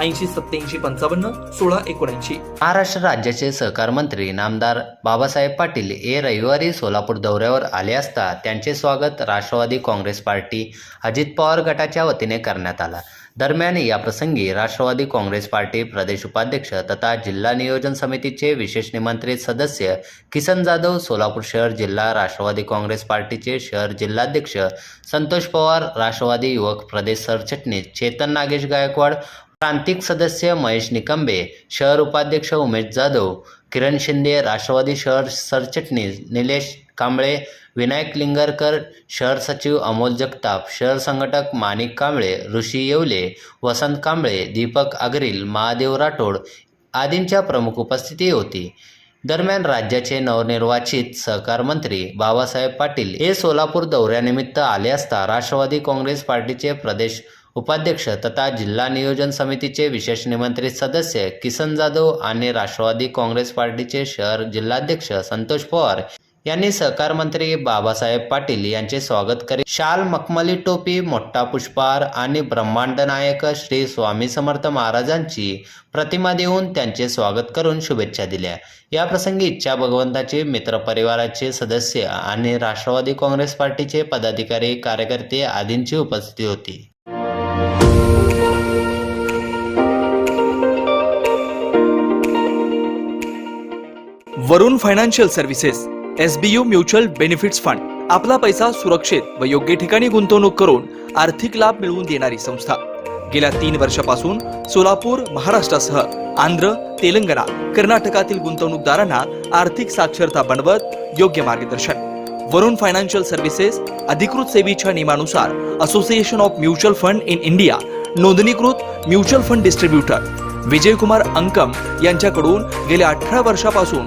ऐंशी सत्याऐंशी पंचावन्न सोळा एकोणऐंशी. महाराष्ट्र राज्याचे सहकार मंत्री नामदार बाबासाहेब पाटील हे रविवारी सोलापूर दौऱ्यावर आले असता त्यांचे स्वागत राष्ट्रवादी काँग्रेस पार्टी अजित पवार गटाच्या वतीने करण्यात आला. दरम्यान या प्रसंगी राष्ट्रवादी काँग्रेस पार्टी प्रदेश उपाध्यक्ष तथा जिल्हा नियोजन समितीचे विशेष निमंत्रित सदस्य किसन जाधव सोलापूर शहर जिल्हा राष्ट्रवादी काँग्रेस पार्टीचे शहर जिल्हाध्यक्ष संतोष पवार राष्ट्रवादी युवक प्रदेश सरचिटणीस चेतन नागेश गायकवाड प्रांतिक सदस्य महेश निकंबे शहर उपाध्यक्ष उमेश जाधव किरण शिंदे राष्ट्रवादी शहर सरचिटणीस निलेश कांबळे विनायक लिंगरकर शहर सचिव अमोल जगताप शहर संघटक माणिक कांबळे ऋषी येवले वसंत कांबळे दीपक आगरील महादेव राठोड आदींच्या प्रमुख उपस्थिती होती. दरम्यान राज्याचे नवनिर्वाचित सहकार मंत्री बाबासाहेब पाटील हे सोलापूर दौऱ्यानिमित्त आले असता राष्ट्रवादी काँग्रेस पार्टीचे प्रदेश उपाध्यक्ष तथा जिल्हा नियोजन समितीचे विशेष निमंत्रित सदस्य किसन जाधव आणि राष्ट्रवादी काँग्रेस पार्टीचे शहर जिल्हाध्यक्ष संतोष पवार यांनी सहकार मंत्री बाबासाहेब पाटील यांचे स्वागत करीत शाल मखमली टोपी मोठा पुष्पहार आणि ब्रह्मांड नायक श्री स्वामी समर्थ महाराजांची प्रतिमा देऊन त्यांचे स्वागत करून शुभेच्छा दिल्या. या प्रसंगी इच्छा भगवंताचे मित्रपरिवाराचे सदस्य आणि राष्ट्रवादी काँग्रेस पार्टीचे पदाधिकारी कार्यकर्ते आदींची उपस्थिती होती. Varun financial services SBU mutual benefits fund. आपला पैसा सुरक्षित व योग्य ठिकाणी गुंतवणूक करून आर्थिक लाभ मिळवून देणारी संस्था. गेल्या तीन वर्षापासून सोलापूर महाराष्ट्रासह आंध्र तेलंगणा कर्नाटकातील गुंतवणूकदारांना आर्थिक साक्षरता बनवत योग्य मार्गदर्शन. वरुण फायनान्शियल सर्व्हिसेस अधिकृत सेवेच्या नियमानुसार association of mutual fund in India नोंदणीकृत mutual fund distributor Vijaykumar Ankam यांच्याकडून गेल्या अठरा वर्षापासून